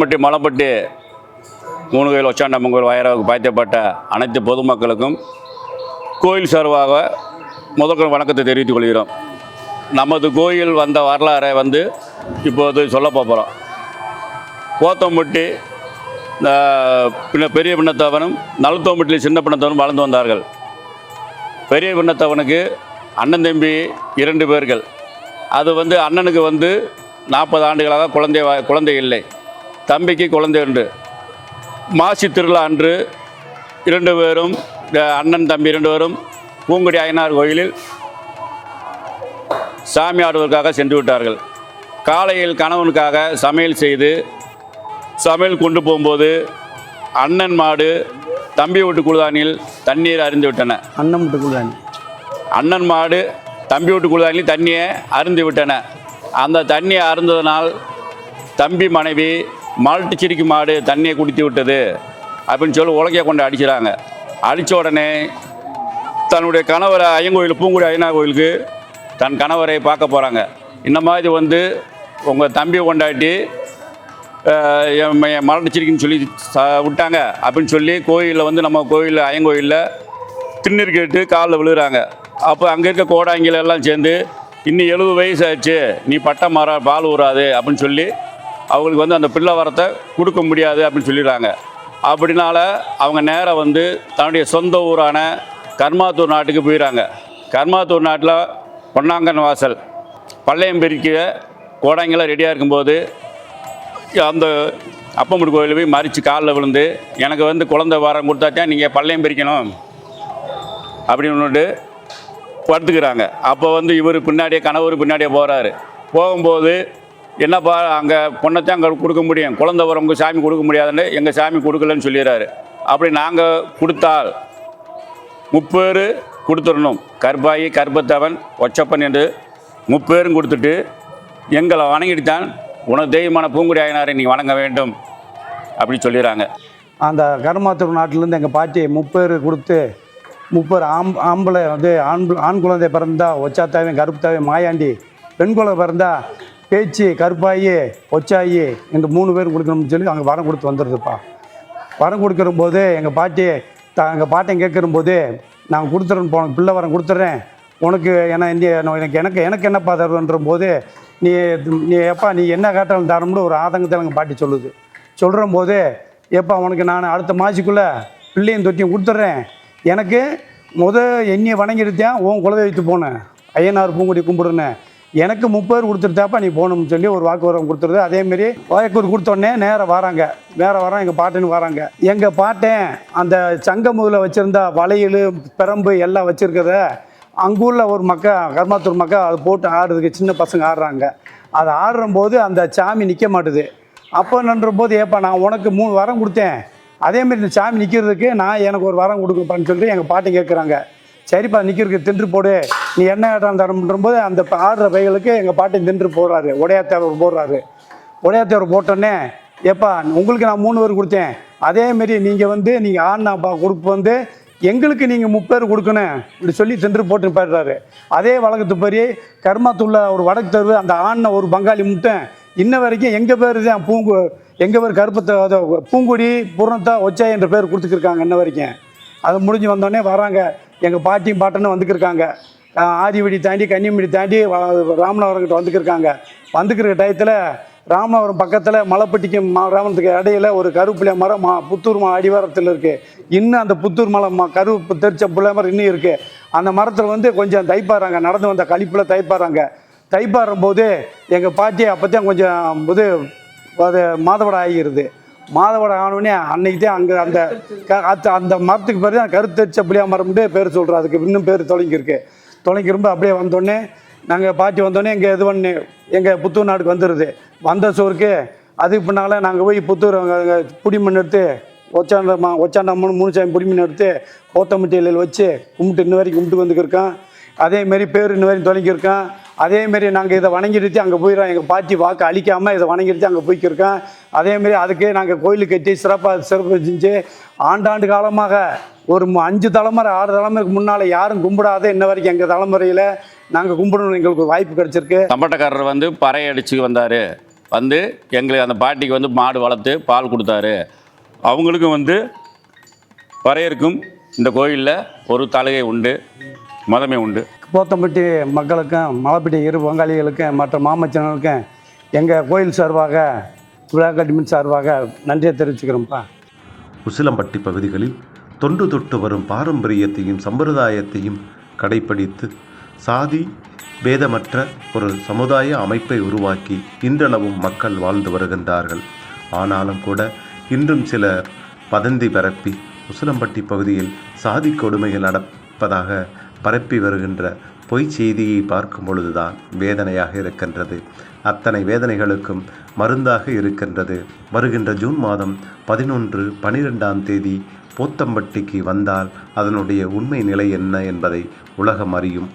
மட்டி மலைப்பட்டி மூணு கோயில் ஒச்சாண்டம்மங்கோயில் வயராவுக்கு பாய்த்தப்பட்ட அனைத்து பொதுமக்களுக்கும் கோயில் சார்பாக முதற்கண் வணக்கத்தை தெரிவித்துக் கொள்கிறோம். நமது கோயில் வந்த வரலாறை வந்து இப்போது சொல்ல போகிறோம் போத்தம்பட்டி இந்த பின்ன பெரிய பின்னத்தவனும் நலுத்தோம்பட்டியில் சின்ன பின்னத்தவனும் வளர்ந்து வந்தார்கள். பெரிய பின்னத்தவனுக்கு அண்ணன் தம்பி இரண்டு பேர்கள். அது வந்து அண்ணனுக்கு வந்து நாற்பது ஆண்டுகளாக குழந்தை குழந்தை இல்லை. தம்பிக்கு குழந்தை உண்டு. மாசி திருவிழா அன்று இரண்டு பேரும் அண்ணன் தம்பி இரண்டு பேரும் பூங்குடி அய்யனார் கோயிலில் சாமி ஆடுவதற்காக சென்று விட்டார்கள். காலையில் கணவனுக்காக சமையல் செய்து சமையல் கொண்டு போகும்போது அண்ணன் மாடு தம்பி வீட்டு குழுதானியில் தண்ணீர் அறிந்து விட்டன. அன்னம் முட்டை குழுதானி? அண்ணன் மாடு தம்பி வீட்டு குழுதானில் தண்ணியை அருந்து விட்டன. அந்த தண்ணியை அருந்ததனால் தம்பி மனைவி மால்ட்டு சிரிக்கு மாடு தண்ணியை குடித்து விட்டது அப்படின்னு சொல்லி உலகையை கொண்டு அடிக்கிறாங்க அடித்த உடனே தன்னுடைய கணவரை ஐயங்கோயில் பூங்குடி ஐயனா கோயிலுக்கு தன் கணவரை பார்க்க போகிறாங்க இந்த மாதிரி வந்து உங்கள் தம்பியை கொண்டாட்டி என் என் மரணிச்சிருக்குன்னு சொல்லி விட்டாங்க அப்படின்னு சொல்லி கோயிலில் வந்து நம்ம கோயிலில் ஐயங்கோயிலில் திண்ணீர் கேட்டு காலில் விழுகிறாங்க. அப்போ அங்கே இருக்க கோடாங்கில எல்லாம் சேர்ந்து இன்னும் எழுபது வயசு ஆச்சு நீ பட்டம் மாற பால் ஊறாது அப்படின்னு சொல்லி அவங்களுக்கு வந்து அந்த பிள்ளை வரத்தை கொடுக்க முடியாது அப்படின்னு சொல்லிடுறாங்க. அப்படினால அவங்க நேராக வந்து தன்னுடைய சொந்த ஊரான கர்மாத்தூர் நாட்டுக்கு போயிடறாங்க. கர்மாத்தூர் நாட்டில் பொன்னாங்கன் வாசல் பள்ளையம் பெருக்கிய கோடாங்கெல்லாம் ரெடியாக இருக்கும்போது அந்த அப்பமுடி கோயிலில் போய் மறித்து காலில் விழுந்து எனக்கு வந்து குழந்தை வாரம் கொடுத்தாச்சா? நீங்கள் பள்ளையம் பிரிக்கணும். அப்படின்னு படுத்துக்கிறாங்க. அப்போ வந்து இவர் பின்னாடியே கணவர் பின்னாடியே போகிறாரு போகும்போது என்னப்பா அங்கே பொண்ணைத்தான் அங்கே கொடுக்க முடியும்? குழந்தை வரவங்க உங்கள் சாமி கொடுக்க முடியாதுன்னு எங்கள் சாமி கொடுக்கலன்னு சொல்லிடுறாரு. அப்படி நாங்கள் கொடுத்தால் முப்பேர் கொடுத்துடணும். கர்ப்பாயி கர்ப்பத்தவன் ஒச்சப்பன் என்று முப்பேரும் கொடுத்துட்டு எங்களை வணங்கிட்டு தான் உனக்கு தெய்வமான பூங்குடி ஆயினாரை நீ வணங்க வேண்டும். அப்படி சொல்லிடுறாங்க. அந்த கருமாத்தூர் நாட்டிலேருந்து எங்கள் பாட்டி முப்பேர் கொடுத்து முப்பேர் ஆம் ஆம்பளை வந்து ஆண் ஆண் குழந்தை பிறந்தா ஒச்சாத்தாவே கருப்புத்தாவே மாயாண்டி பெண் குழந்தை பிறந்தா பேச்சு கருப்பாயி ஒச்சாயி இந்த மூணு பேரும் கொடுக்கணும்னு சொல்லி அங்கே வரம் கொடுத்து வந்துடுதுப்பா வரம் கொடுக்குற போது எங்கள் பாட்டி த எங்கள் பாட்டையும் கேட்குற போது நான் கொடுத்துறேன் போ பிள்ளை வரம் கொடுத்துட்றேன் உனக்கு ஏன்னா இந்த எனக்கு எனக்கு எனக்கு என்னப்பா தருவன்ற போது நீ நீ எப்பா நீ என்ன கேட்டாலும் தரணும்னு ஒரு ஆதங்கத்தில் எங்கள் பாட்டி சொல்லுது. சொல்கிற போது எப்பா உனக்கு நான் அடுத்த மாசிக்குள்ளே பிள்ளையும் தொட்டியும் கொடுத்துட்றேன் எனக்கு முத என்னையை வணங்கிடுத்தேன் உன் குலதெய்வத்து போனேன் ஐயனார் பூங்குடி கும்பிடுனேன் எனக்கு முப்பது கொடுத்துருத்தாப்பா நீ போகணும்னு சொல்லி ஒரு வாக்குவரம் கொடுத்துருது. அதேமாரி வாய்க்கூர் கொடுத்தோடனே நேராக வராங்க. வேற வரோம் எங்கள் பாட்டுன்னு வராங்க. எங்கள் பாட்டேன் அந்த சங்கமுதில் வச்சுருந்தா வளையல் பிரம்பு எல்லாம் வச்சுருக்கிறத அங்குள்ள ஒரு மக்கள் கர்மாத்தூர் மக்கள் அது போட்டு ஆடுறதுக்கு சின்ன பசங்க ஆடுறாங்க. அது ஆடுறம்போது அந்த சாமி நிற்க மாட்டுது. அப்போ நன்ற போது ஏப்பா நான் உனக்கு மூணு வரம் கொடுத்தேன். அதேமாரி இந்த சாமி நிற்கிறதுக்கு நான் எனக்கு ஒரு வரம் கொடுக்கப்பான்னு சொல்லிட்டு எங்கள் பாட்டி கேட்குறாங்க சரிப்பா நிற்கிறதுக்கு தின்று போடு. நீ என்ன இடம் தரம்ன்ற போது அந்த ஆடுற பைகளுக்கு எங்கள் பாட்டி தின்று போடுறாரு. உடையாத்தேவர் போடுறாரு. உடையாத்தேவர் போட்டோன்னே ஏப்பா உங்களுக்கு நான் மூணு பேர் கொடுத்தேன். அதேமாரி நீங்கள் வந்து நீங்கள் ஆண்ணாப்பா கொடுப்பு வந்து எங்களுக்கு நீங்கள் முப்பேர் கொடுக்கணும். இப்படி சொல்லி தின்று போட்டு போயிடுறாரு. அதே வழக்கத்து படி கர்மாத்துள்ள ஒரு வடக்கு தெரு அந்த ஆண்ணை ஒரு பங்காளி முட்டை இன்ன வரைக்கும் எங்கள் பேர் தான் பூங்கு எங்கள் பேர் கருப்பத்தை அதை பூங்குடி பூர்ணத்தா ஒச்சா என்ற பேர் கொடுத்துருக்காங்க இன்ன வரைக்கும். அது முடிஞ்சு வந்தோடனே வராங்க. எங்கள் பாட்டியும் பாட்டனும் வந்துக்கிருக்காங்க. ஆதிவடி தாண்டி கன்னிமடி தாண்டி ராமநாதபுரம்கிட்ட வந்துக்கிருக்காங்க. வந்துக்கிற டயத்தில் ராமநாதபுரம் பக்கத்தில் மலைப்பட்டிக்கு மா- ராமத்துக்கு இடையில ஒரு கருப்புளிய மரம் மா புத்தூர் மலை அடிவாரத்தில் இருக்குது இன்னும் அந்த புத்தூர் மலை ம கருப்பு தெரிச்ச புள்ளை மரம் இன்னும் இருக்குது அந்த மரத்தில் வந்து கொஞ்சம் தைப்பாறாங்க. நடந்து வந்த கழிப்பில் தைப்பாறாங்க. தைப்பாறும் போது எங்கள் பாட்டி அப்போ தான் கொஞ்சம் இது அது மாதவிட ஆகிருது. மாதவிட ஆனவுடனே அன்னைக்கு தான் அங்கே அந்த க- அந்த அந்த மரத்துக்கு பேர் தான் கருத்தரிச்ச புளியா மரம்ட்டு பேர் சொல்கிறோம் அதுக்கு இன்னும் பேர் தொலைங்கிருக்கு தொலைங்கிரும்ப அப்படியே வந்தோடனே நாங்கள் பாட்டி வந்தோடனே எங்கள் இது பண்ணி எங்கள் புத்தூர் நாடுக்கு வந்துடுது வந்த சோறுக்கு அதுக்கு பின்னால் நாங்கள் போய் புத்தூர் அங்கே புடிமண் எடுத்து மண் எடுத்து ஒச்சாண்டம்மா ஒச்சாண்டம்மன் மூணு சாமி புடி எடுத்து எடுத்து போத்தமட்டியில் வச்சு கும்பிட்டு இன்ன வரைக்கும் கும்பிட்டு வந்துக்கிருக்கான் அதேமாரி பேர் இன்ன வரைக்கும் தொலைங்கிருக்கோம் அதேமாரி நாங்கள் இதை வணங்கிடுச்சு அங்கே போயிடும் எங்கள் பாட்டி வாக்கு அழிக்காமல் இதை வணங்கிடுச்சு அங்கே போய்க்கிருக்கோம். அதேமாரி அதுக்கு நாங்கள் கோயில் கட்டி சிறப்பாக சிறப்பு செஞ்சு ஆண்டாண்டு காலமாக ஒரு அஞ்சு தலைமுறை ஆறு தலைமுறைக்கு முன்னால் யாரும் கும்பிடாத இன்ன வரைக்கும் எங்கள் தலைமுறையில் நாங்கள் கும்பிடணும் எங்களுக்கு வாய்ப்பு கிடச்சிருக்கு. தம்பட்டக்காரர் வந்து பறை அடிச்சு வந்தார். வந்து எங்களுக்கு அந்த பாட்டிக்கு வந்து மாடு வளர்த்து பால் கொடுத்தாரு. அவங்களுக்கும் வந்து பறையருக்கும் இந்த கோயிலில் ஒரு தலகை உண்டு. மதமே உண்டு. போத்தம்பட்டி மக்களுக்கும் மலைப்பட்டி இரு பங்காளிகளுக்கும் மற்ற மாமச்சனர்களுக்கும் எங்கள் கோயில் சார்பாக விழா கட்டிமின் சார்பாக நன்றியை தெரிவிச்சுக்கிறோம்ப்பா. உசிலம்பட்டி பகுதிகளில் தொன்று தொட்டு வரும் பாரம்பரியத்தையும் சம்பிரதாயத்தையும் கடைப்பிடித்து சாதி பேதமற்ற ஒரு சமுதாய அமைப்பை உருவாக்கி இன்றளவும் மக்கள் வாழ்ந்து வருகின்றார்கள். ஆனாலும் கூட இன்றும் சிலர் பதந்தி பரப்பி உசிலம்பட்டி பகுதியில் சாதி கொடுமைகள் இருப்பதாக பரப்பி வருகின்ற பொய் செய்தியை பார்க்கும் பொழுதுதான் வேதனையாக இருக்கின்றது. அத்தனை வேதனைகளுக்கும் மருந்தாக இருக்கின்றது. வருகின்ற ஜூன் மாதம் பதினொன்று பனிரெண்டாம் தேதி போத்தம்பட்டிக்கு வந்தால் அதனுடைய உண்மை நிலை என்ன என்பதை உலகம் அறியும்.